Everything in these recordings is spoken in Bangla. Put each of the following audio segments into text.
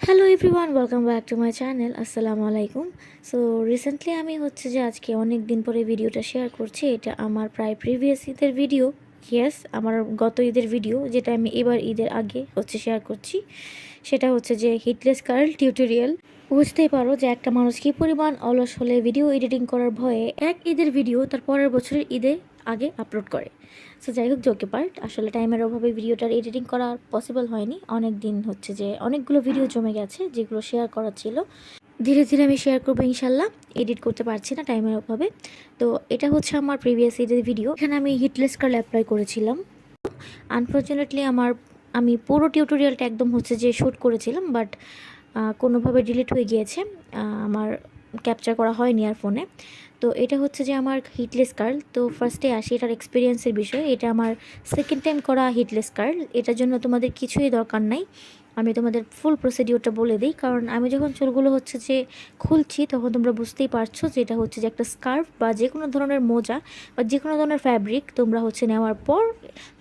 Hello everyone welcome back to my channel আসসালামু আলাইকুম সো রিসেন্টলি আমি হচ্ছে যে আজকে অনেক দিন পরে ভিডিওটা শেয়ার করছি। এটা আমার প্রায় প্রিভিয়াস ঈদের ভিডিও ইয়েস আমার গত ঈদের ভিডিও যেটা আমি এবার ঈদের আগে হচ্ছে শেয়ার করছি। সেটা হচ্ছে যে হিটলেস কার্ল টিউটোরিয়াল বুঝতেই পারো যে একটা মানুষ কী পরিমাণ অলস হলে ভিডিও এডিটিং করার ভয়ে এক ঈদের ভিডিও তার পরের বছরের ঈদে আগে আপলোড করে। সো যাই হোক জোকে পার্ট আসলে টাইমের অভাবে ভিডিওটার এডিটিং করা পসিবল হয়নি। অনেক দিন হচ্ছে যে, অনেকগুলো ভিডিও জমে গেছে, যেগুলো শেয়ার করার ছিল। ধীরে ধীরে আমি শেয়ার করব ইনশাল্লাহ। এডিট করতে পারছি না টাইমের অভাবে। তো, এটা হচ্ছে আমার প্রিভিয়াস ঈদের ভিডিও এখানে আমি হিটলেস কার্ল অ্যাপ্লাই করেছিলাম। আনফর্চুনেটলি আমার, আমি পুরো টিউটোরিয়ালটা একদম হচ্ছে যে শ্যুট করেছিলাম বাট কোনোভাবে ডিলিট হয়ে গিয়েছে। আমার ক্যাপচার করা হয়নি আর ফোনে তো এটা হচ্ছে যে আমার হিটলেস কার্ল তো ফার্স্টে আসি এটার এক্সপিরিয়েন্সের বিষয়। এটা আমার সেকেন্ড টাইম করা হিটলেস কার্ল এটার জন্য তোমাদের কিছুই দরকার নাই। আমি তোমাদের ফুল প্রসিডিওরটা বলে দিই। কারণ আমি যখন চুলগুলো হচ্ছে যে খুলছি, তখন তোমরা বুঝতেই পারছ যে এটা হচ্ছে যে একটা স্কার্ফ বা যে কোনো ধরনের মোজা বা যে কোনো ধরনের ফ্যাব্রিক তোমরা হচ্ছে নেওয়ার পর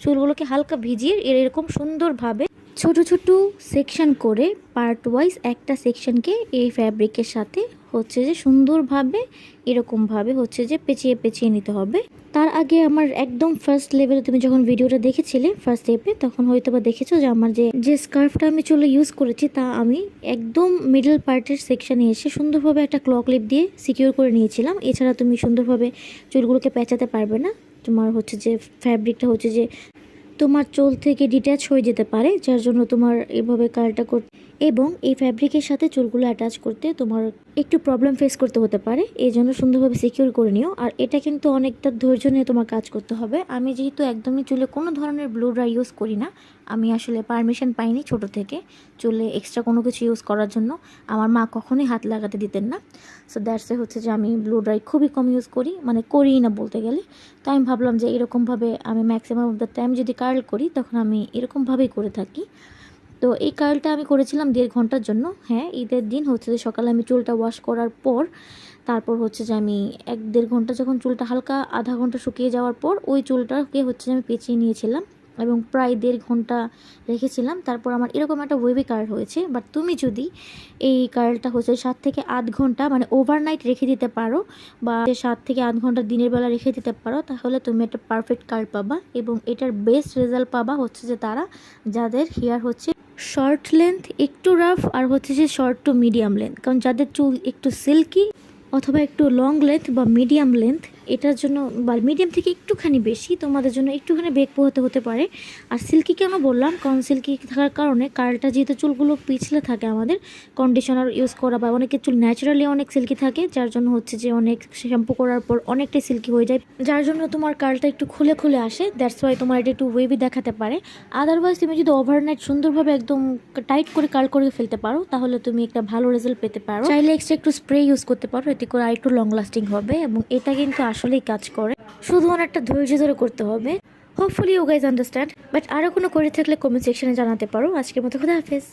চুলগুলোকে হালকা ভিজিয়ে এর এরকম সুন্দরভাবে ছোট ছোট সেকশন করে পার্ট ওয়াইজ একটা সেকশনকে এই ফ্যাব্রিকের সাথে হচ্ছে যে সুন্দরভাবে, এরকমভাবে হচ্ছে যে পেঁচিয়ে পেঁচিয়ে নিতে হবে। তার আগে আমার একদম ফার্স্ট লেভেলে তুমি যখন ভিডিওটা দেখেছিলে ফার্স্ট স্টেপে তখন হয়তো বা দেখেছ যে আমার যে যে স্কার্ফটা আমি চুলে ইউজ করেছি, তা আমি একদম মিডল পার্টের সেকশনে এসে সুন্দরভাবে একটা ক্লক লিপ দিয়ে সিকিউর করে নিয়েছিলাম। এছাড়া তুমি সুন্দরভাবে চুলগুলোকে পেঁচাতে পারবে না। তোমার হচ্ছে যে ফ্যাব্রিকটা হচ্ছে যে তোমার চুল থেকে ডিট্যাচ হয়ে যেতে পারে, যার জন্য তোমার এভাবে কার্লটা করতে এবং এই ফ্যাব্রিকের সাথে চুলগুলো অ্যাটাচ করতে তোমার একটু প্রবলেম ফেস করতে হতে পারে। এই জন্য সুন্দরভাবে সিকিউর করে নিও। আর এটা কিন্তু অনেকটা ধৈর্য নিয়ে তোমার কাজ করতে হবে। আমি যেহেতু একদমই চুলে কোনো ধরনের ব্লু ড্রাই ইউজ করি না। আমি আসলে পারমিশন পাইনি ছোট থেকে চুলে এক্সট্রা কোনো কিছু ইউজ করার জন্য। আমার মা কখনোই হাত লাগাতে দিতেন না। সো দ্যাটসে হচ্ছে যে আমি ব্লু ড্রাই খুবই কম ইউজ করি মানে করিই না বলতে গেলে। তাই আমি ভাবলাম যে এরকমভাবে আমি ম্যাক্সিমাম অফ দ্য টাইম যদি কার্ল করি, তখন আমি এরকমভাবেই করে থাকি। তো এই কার্লটা আমি করেছিলাম দেড় ঘণ্টার জন্য। হ্যাঁ ঈদের দিন হচ্ছে যে সকালে আমি চুলটা ওয়াশ করার পর, তারপর হচ্ছে যে আমি এক দেড় ঘণ্টা যখন চুলটা হালকা আধা ঘণ্টা শুকিয়ে যাওয়ার পর, ওই চুলটাকে হচ্ছে যে আমি পেঁচিয়ে নিয়েছিলাম এবং প্রায় দেড় ঘণ্টা রেখেছিলাম। তারপর আমার এরকম একটা ওয়েবি কার্ল হয়েছে। বাট তুমি যদি এই কার্লটা হচ্ছে সাত থেকে আধ ঘণ্টা মানে ওভারনাইট রেখে দিতে পারো বা সাত থেকে আধ ঘণ্টা দিনের বেলা রেখে দিতে পারো, তাহলে তুমি একটা পারফেক্ট কার্ল পাবা এবং এটার বেস্ট রেজাল্ট পাবা হচ্ছে যে তারা যাদের হেয়ার হচ্ছে শর্ট লেন্থ একটু রাফ আর হচ্ছে যে শর্ট টু মিডিয়াম লেন্থ কারণ যাদের চুল একটু সিল্কি অথবা একটু লং লেন্থ বা মিডিয়াম লেন্থ এটার জন্য মিডিয়াম থেকে একটুখানি বেশি তোমাদের জন্য একটুখানি বেগ পোহাতে হতে পারে। আর সিল্কি কেন বললাম? কারণ সিল্কি থাকার কারণে কার্লটা যেহেতু চুলগুলো পিছলে থাকে আমাদের কন্ডিশনার ইউজ করা বা অনেকের চুল ন্যাচারালি অনেক সিল্কি থাকে, যার জন্য হচ্ছে যে অনেক শ্যাম্পু করার পর অনেকটাই সিল্কি হয়ে যায়। যার জন্য তোমার কার্লটা একটু খুলে খুলে আসে দ্যাটস ওয়াই তোমার এটা একটু ওয়েবি দেখাতে পারে। আদারওয়াইজ তুমি যদি ওভারনাইট সুন্দরভাবে একদম টাইট করে কার্ল করে ফেলতে পারো, তাহলে তুমি একটা ভালো রেজাল্ট পেতে পারো। চাইলে এক্সট্রা একটু স্প্রে ইউজ করতে পারো, এতে করে আর একটু লং লাস্টিং হবে এবং এটা কিন্তু আসলেই কাজ করে। শুধু অনেকটা ধৈর্য ধরে করতে হবে। Hopefully you guys understand but আরও কোনো করে থাকলে কমেন্ট সেকশনে জানাতে পারো। আজকের মতো খুদা হাফেজ।